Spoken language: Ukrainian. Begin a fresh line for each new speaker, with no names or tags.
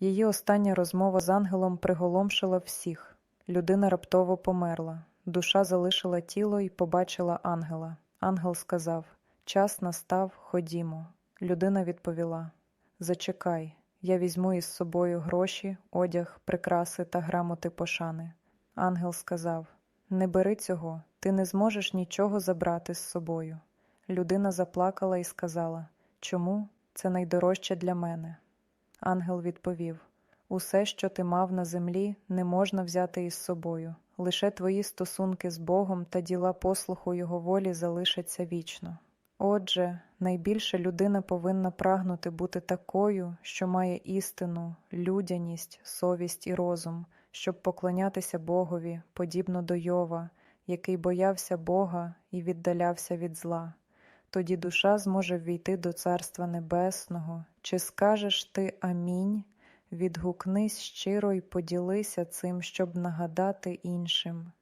Її остання розмова з ангелом приголомшила всіх. Людина раптово померла. Душа залишила тіло і побачила ангела. Ангел сказав Час настав, ходімо. Людина відповіла Зачекай, я візьму із собою гроші, одяг, прикраси та грамоти пошани. Ангел сказав Не бери цього, ти не зможеш нічого забрати з собою. Людина заплакала і сказала Чому? Це найдорожче для мене. Ангел відповів Усе, що ти мав на землі, не можна взяти із собою. Лише твої стосунки з Богом та діла послуху Його волі залишаться вічно. Отже, найбільше людина повинна прагнути бути такою, що має істину, людяність, совість і розум, щоб поклонятися Богові, подібно до Йова, який боявся Бога і віддалявся від зла. Тоді душа зможе ввійти до Царства Небесного. Чи скажеш ти Амінь? Відгукнись щиро й поділися цим, щоб нагадати іншим.